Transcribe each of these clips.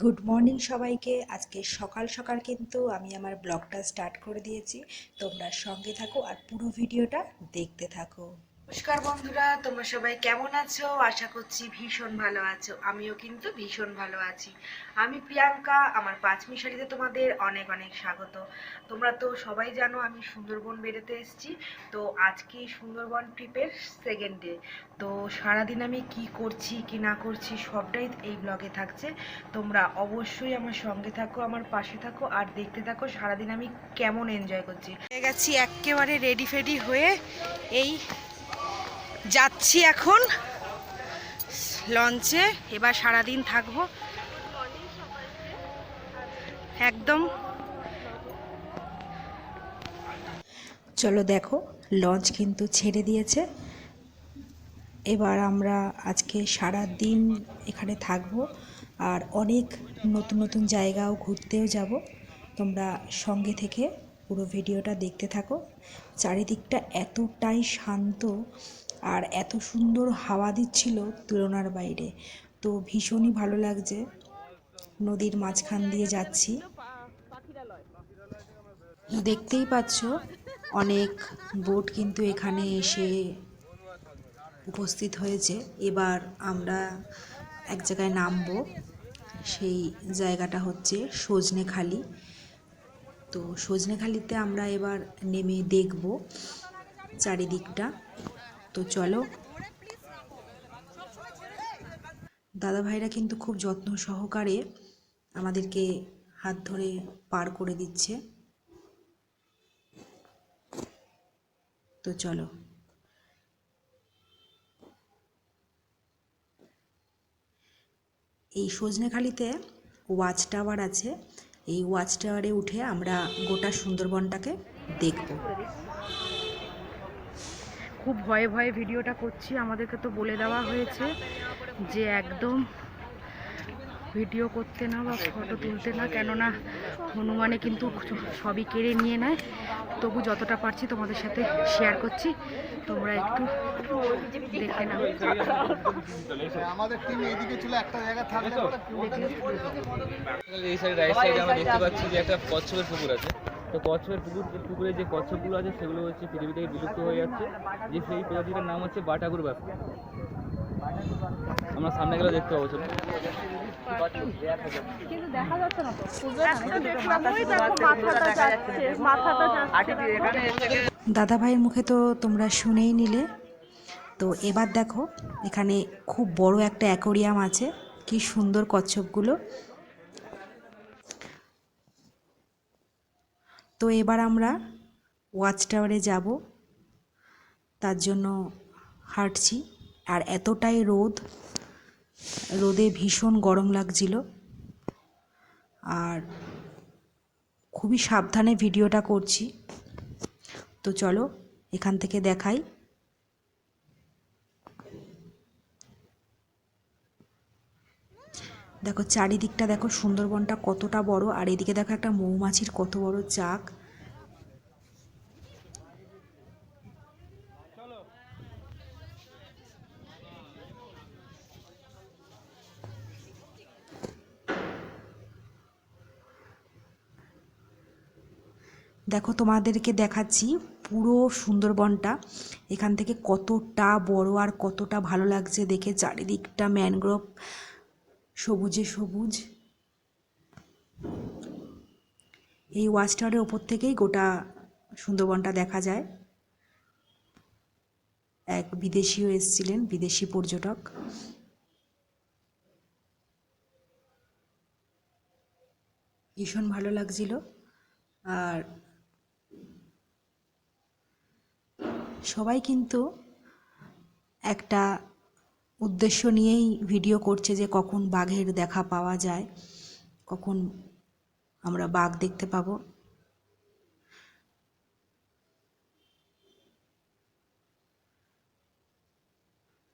Good morning সবাইকে। আজকে সকাল সকাল কিন্তু আমি আমার ব্লগটা স্টার্ট করে দিয়েছি। তোমরা সঙ্গে থাকো আর পুরো ভিডিওটা দেখতে থাকো। নমস্কার বন্ধুরা, তোমরা সবাই কেমন আছো? আশা করছি ভীষণ ভালো আছো। আমিও কিন্তু ভীষণ ভালো আছি। আমি প্রিয়াঙ্কা, আমার পাঁচ মিশালিতে তোমাদের অনেক অনেক স্বাগত। তোমরা তো সবাই জানো আমি সুন্দরবন বেরোতে এসেছি। তো আজকে সুন্দরবন ট্রিপের সেকেন্ড ডে তো সারাদিন আমি কি করছি, কি না করছি, সবটাই এই ব্লগে থাকছে। তোমরা অবশ্যই আমার সঙ্গে থাকো, আমার পাশে থাকো, আর দেখতে থাকো সারাদিন আমি কেমন এনজয় করছি। গেছি একেবারে রেডি ফেডি হয়ে এই যাচ্ছি এখন। লঞ্চে, এবার সারাদিন থাকব। একদম। চলো দেখো, লঞ্চ কিন্তু ছেড়ে দিয়েছে। এবার আমরা আজকে সারা দিন এখানে থাকব আর অনেক নতুন নতুন জায়গাও ঘুরতেও যাব। তোমরা সঙ্গে থেকে পুরো ভিডিওটা দেখতে থাকো। চারিদিকটা এতটাই শান্ত আর এত সুন্দর হাওয়া দিচ্ছিল তুলনার বাইরে। তো ভীষণই ভালো লাগছে। নদীর মাঝখান দিয়ে যাচ্ছি। দেখতেই পাচ্ছ, অনেক বোট কিন্তু এখানে এসে উপস্থিত হয়েছে। এবার আমরা এক জায়গায় নামবো। সেই জায়গাটা হচ্ছে সজনেখালি। তো সজনেখালিতে আমরা এবার নেমে দেখব চারিদিকটা। তো চলো। দাদা ভাইরা কিন্তু খুব যত্ন সহকারে আমাদেরকে হাত ধরে পার করে দিচ্ছে। তো চলো। এই সজনেখালিতে ওয়াচ টাওয়ার আছে। এই ওয়াচ টাওয়ারে উঠে আমরা গোটা সুন্দরবনটাকে দেখব। খুব ভয়ে ভয়ে ভিডিওটা করছি। আমাদেরকে তো বলে দেওয়া হয়েছে যে একদম ভিডিও করতে না বা ফটো তুলতে না কেননা হনুমানে কিন্তু সবই কেড়ে নিয়ে নেয়। তবু যতটা পারছি তোমাদের সাথে শেয়ার করছি। তোমরা একটু দেখে নাও। আমাদের টিম এইদিকে ছিল একটা জায়গা থাকলে এই সাইড রাইট সাইডে আমরা দেখতে পাচ্ছি যে একটা কচ্ছপের পুকুর আছে। তো কচ্ছপের পুকুর পুকুরে যে কচ্ছপগুলো আছে সেগুলো হচ্ছে পৃথিবী থেকে বিলুপ্ত হয়ে যাচ্ছে। যে সেই প্রজাতিটার নাম হচ্ছে বাটাগুর ব্যাপ আমরা সামনে গেলে দেখতে পাবো চলুন। দাদা ভাইয়ের মুখে তো তোমরা শুনেই নিলে। তো এবার দেখো এখানে খুব বড় একটা অ্যাকোরিয়াম আছে। কি সুন্দর কচ্ছপগুলো। তো এবার আমরা ওয়াচ টাওয়ারে যাব। তার জন্য হাঁটছি। আর এতটাই রোদ, রোদে ভীষণ গরম লাগছিল। আর খুবই সাবধানে ভিডিওটা করছি। তো চলো এখান থেকে দেখাই। দেখো, চারিদিকটা দেখো, সুন্দরবনটা কতটা বড়, আর এদিকে দেখো একটা মৌমাছির কত বড় চাক। দেখো, তোমাদেরকে দেখাচ্ছি পুরো সুন্দরবনটা। এখান থেকে কতটা বড় আর কতটা ভালো লাগছে দেখে, চারিদিকটা ম্যানগ্রোভ। সবুজে সবুজ। এই ওয়াচ টাওয়ারের ওপর থেকেই গোটা সুন্দরবনটা দেখা যায়। এক বিদেশিও এসেছিলেন, বিদেশি পর্যটক। ভীষণ ভালো লাগছিল। আর সবাই কিন্তু একটা উদ্দেশ্য নিয়েই ভিডিও করছে যে কখন বাঘের দেখা পাওয়া যায়, কখন আমরা বাঘ দেখতে পাবো।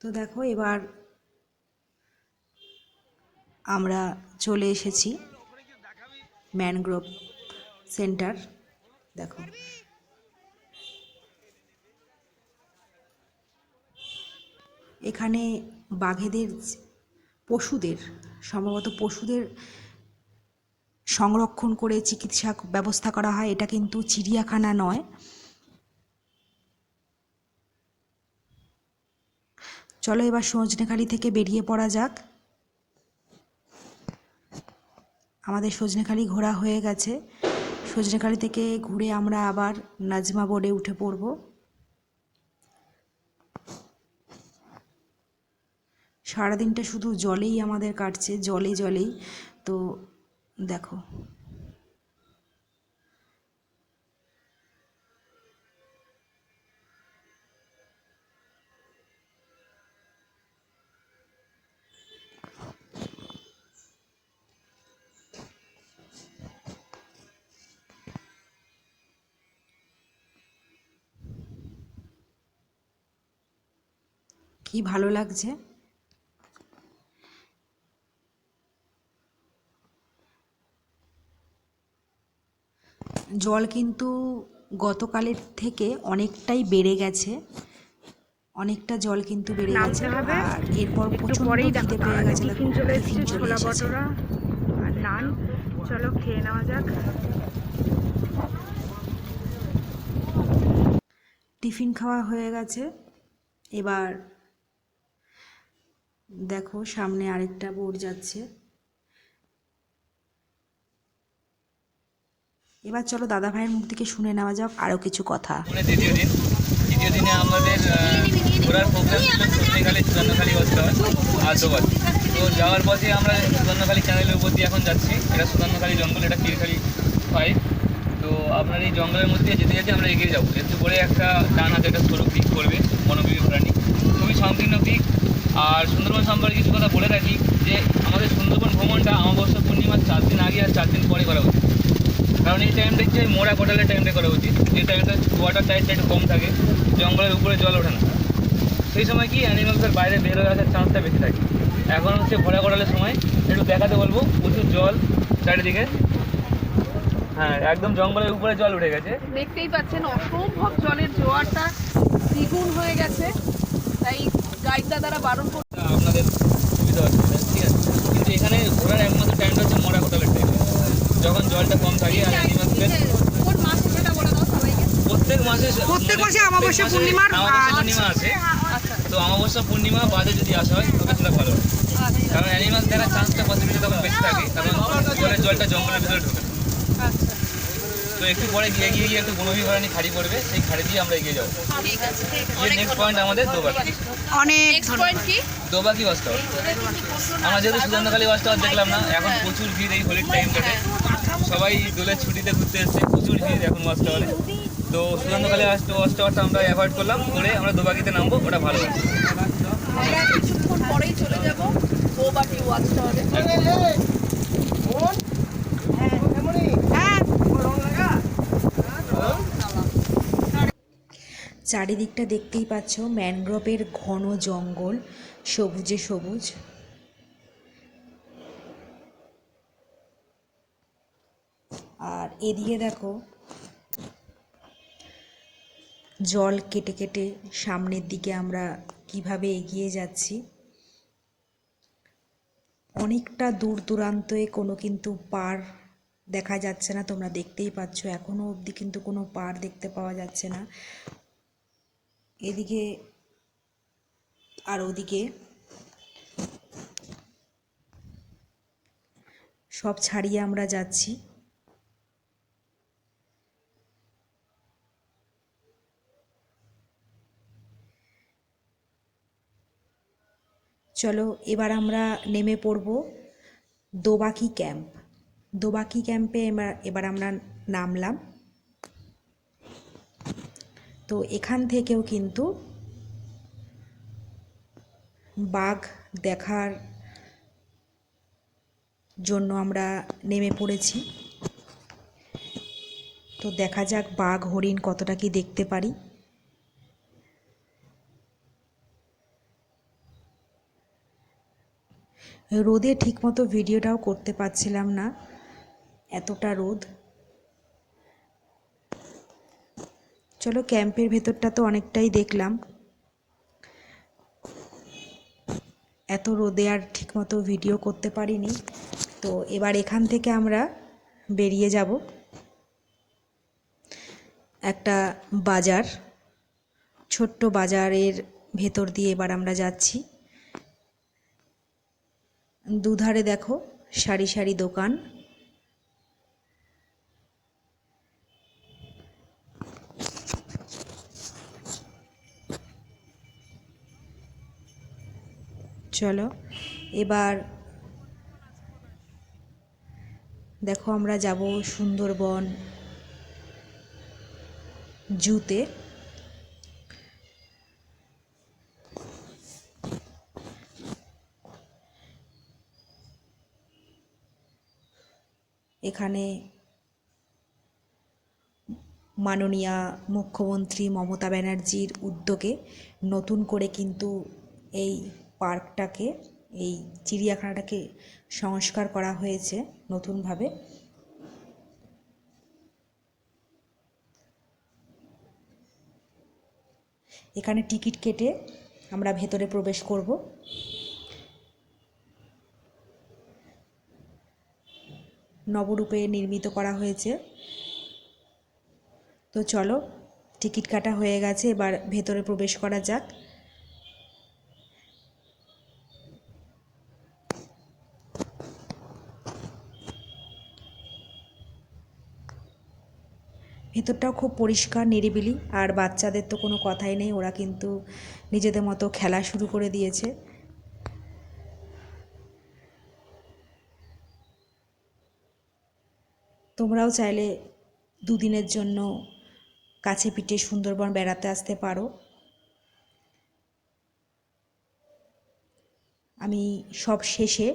তো দেখো, এবার আমরা চলে এসেছি ম্যানগ্রোভ সেন্টার। দেখো এখানে বাঘেদের পশুদের, সম্ভবত পশুদের সংরক্ষণ করে চিকিৎসা ব্যবস্থা করা হয়, এটা কিন্তু চিড়িয়াখানা নয়। চলো এবার সজনেখালি থেকে বেরিয়ে পড়া যাক। আমাদের সজনেখালি ঘোরা হয়ে গেছে। সজনেখালি থেকে ঘুরে আমরা আবার নাজমা বোর্ডে উঠে পড়ব। সারাদিনটা শুধু জলেই আমাদের কাটছে জলে জলেই। তো দেখো। কি ভালো লাগছে? জল কিন্তু গতকালের থেকে অনেকটাই বেড়ে গেছে। অনেকটা জল কিন্তু বেড়ে গেছে। আর এরপর প্রচণ্ড খিদে পেয়ে গেছে। টিফিন চলে এসেছে আর নান। চলো খেয়ে নেওয়া যাক। টিফিন খাওয়া হয়ে গেছে। এবার দেখো সামনে আরেকটা বোর্ড যাচ্ছে। এবার চলো দাদা ভাইয়ের মুখ থেকে শুনে নেওয়া যাক আরও কিছু কথা। মানে দ্বিতীয় দিন। দ্বিতীয় দিনে আমাদের ঘোরার প্রোগ্রাম ছিল হয় আর দুবার তো যাওয়ার পথে আমরা সুদান্নখালি চ্যানেলের উপর দিয়ে এখন যাচ্ছি। এটা সুদান্নখালি জঙ্গল, এটা পীরখালি ফাইভ তো আপনার এই জঙ্গলের মধ্যে যেতে যেতে আমরা এগিয়ে যাব। একটু পরে একটা টান আছে একটা সরু পিক করবে বনবিবি প্রাণী খুবই সংকীর্ণ পিক আর সুন্দরবন সম্পর্কে কিছু কথা বলে রাখি যে আমাদের সুন্দরবন ভ্রমণটা অমাবস্যা পূর্ণিমার চার দিন আগে আর চার দিন পরে করা উচিত কারণ এই টাইমটা হচ্ছে মোড়া কোটালের টাইমটা করা উচিত। যে টাইমটা ওয়াটার টাইপটা একটু কম থাকে জঙ্গলের উপরে জল ওঠে না। সেই সময় কি অ্যানিমালসের বাইরে বের হয়ে আসার চান্সটা বেশি থাকে। এখন হচ্ছে ভরা কোটালের সময় একটু দেখাতে বলব প্রচুর জল চারিদিকে। হ্যাঁ একদম জঙ্গলের উপরে জল উঠে গেছে। দেখতেই পাচ্ছেন অসম্ভব জলের জোয়ারটা দ্বিগুণ হয়ে গেছে। তাই গাইড দাদারা বারণ করে তা আপনাদের সুবিধা হচ্ছে ঠিক আছে। কিন্তু এখানে ঘোরার একমাত্র টাইমটা হচ্ছে মোড়া কোটালের টাইম যখন জলটা কম থাকে আর অ্যানিমালসদের কোন মাসে সেটা বলে দাও সবাইকে প্রত্যেক মাসে প্রত্যেক মাসে অমাবস্যা পূর্ণিমার, পূর্ণিমা আছে। আচ্ছা। তো অমাবস্যা পূর্ণিমা বাদে যদি আসা হয় তবে সেটা ভালো। আচ্ছা। কারণ অ্যানিমাল দেখার চান্সটা পসিবিলিটি তখন বেশি থাকে। কারণ জলের জলটা জঙ্গলের ভিতরে ঢোকে। আচ্ছা। তো একটু পরে গিয়ে গিয়ে গিয়ে একটু খাড়ি পড়বে সেই খাড়ি দিয়ে আমরা এগিয়ে যাব। ঠিক আছে নেক্সট পয়েন্ট আমাদের দোবাকি। অনেক পয়েন্ট কি? দোবাকি বাস টাওয়ার আমরা যেহেতু সুগন্ধকালী বাস টাওয়ার দেখলাম না এখন প্রচুর ভিড় এই হোলির টাইমটাতে সবাই দোলের ছুটিতে ঘুরতে এসছে প্রচুর ভিড় এখন টাওয়ারে তো বাস বাস টাওয়ারটা আমরা অ্যাভয়েড করলাম করে আমরা দোবাকিতে নামবো ওটা ভালো আমরা কিছুক্ষণ পরেই চলে যাব গোবাটি ওয়াচ টাওয়ারে চারিদিকটা দেখতেই পাচ্ছ ম্যানগ্রোভের ঘন জঙ্গল সবুজে সবুজ। আর এদিকে দেখো, জল কেটে কেটে সামনের দিকে আমরা কীভাবে এগিয়ে যাচ্ছি। অনেকটা দূর দূরান্তে কোনো কিন্তু পার দেখা যাচ্ছে না, তোমরা দেখতেই পাচ্ছ। এখনও অবধি কিন্তু কোনো পার দেখতে পাওয়া যাচ্ছে না। এদিকে আর ওদিকে সব ছাড়িয়ে আমরা যাচ্ছি। চলো এবার আমরা নেমে পড়ব দোবাকি ক্যাম্প। দোবাকি ক্যাম্পে এবার এবার আমরা নামলাম। তো এখান থেকেও কিন্তু বাঘ দেখার জন্য আমরা নেমে পড়েছি। তো দেখা যাক বাঘ, হরিণ কতটা কি দেখতে পারি। রোদে ঠিকমতো ভিডিওটাও করতে পারছিলাম না। এতটা রোদ। চলো ক্যাম্পের ভেতরটা তো অনেকটাই দেখলাম। এত রোদে আর ঠিকমতো ভিডিও করতে পারিনি। তো এবার এখান থেকে আমরা বেরিয়ে যাব। একটা বাজার, ছোট্ট বাজারের ভেতর দিয়ে এবার আমরা যাচ্ছি। দুধারে দেখো সারি সারি দোকান। চলো এবার দেখো আমরা যাব সুন্দরবন জুতে। এখানে মাননীয়া মুখ্যমন্ত্রী মমতা ব্যানার্জির উদ্যোগে নতুন করে কিন্তু এই পার্কটাকে, এই চিড়িয়াখানাটাকে সংস্কার করা হয়েছে নতুনভাবে। এখানে টিকিট কেটে আমরা ভেতরে প্রবেশ করব। নবরূপে নির্মিত করা হয়েছে। তো চলো, টিকিট কাটা হয়ে গেছে, এবার ভেতরে প্রবেশ করা যাক। ভেতরটাও খুব পরিষ্কার, নিরিবিলি, আর বাচ্চাদের তো কোনো কথাই নেই, ওরা কিন্তু নিজেদের মতো খেলা শুরু করে দিয়েছে। তোমরাও চাইলে দুদিনের জন্য কাছে পিঠে সুন্দরবন বেড়াতে আসতে পারো। আমি সব শেষে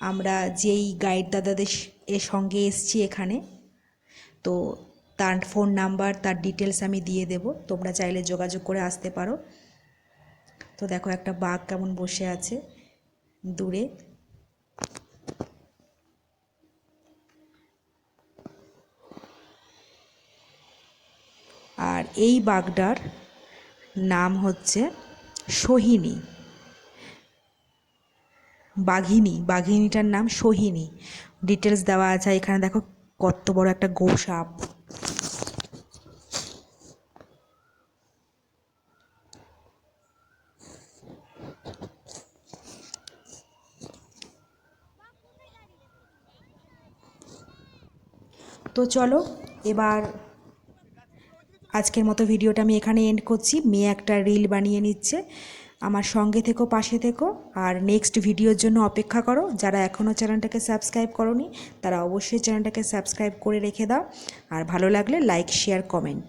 আমরা যেই গাইড দাদাদের এর সঙ্গে এসছি এখানে, তো তার ফোন নাম্বার তার ডিটেলস আমি দিয়ে দেব। তোমরা চাইলে যোগাযোগ করে আসতে পারো। তো দেখো একটা বাঘ কেমন বসে আছে দূরে আর এই বাঘটার নাম হচ্ছে সোহিনী। বাঘিনী, বাঘিনীটার নাম সোহিনী। ডিটেলস দেওয়া আছে, এখানে দেখো কত বড় একটা গোসাপ। তো চলো, এবার আজকের মতো ভিডিওটা আমি এখানে এন্ড করছি। মেয়ে একটা রিল বানিয়ে নিচ্ছে। আমার সঙ্গে থেকো, পাশে থেকো। আর নেক্সট ভিডিওর জন্য অপেক্ষা করো। যারা এখনও চ্যানেলটাকে সাবস্ক্রাইব করনি, তারা অবশ্যই চ্যানেলটাকে সাবস্ক্রাইব করে রেখে দাও। আর ভালো লাগলে লাইক শেয়ার কমেন্ট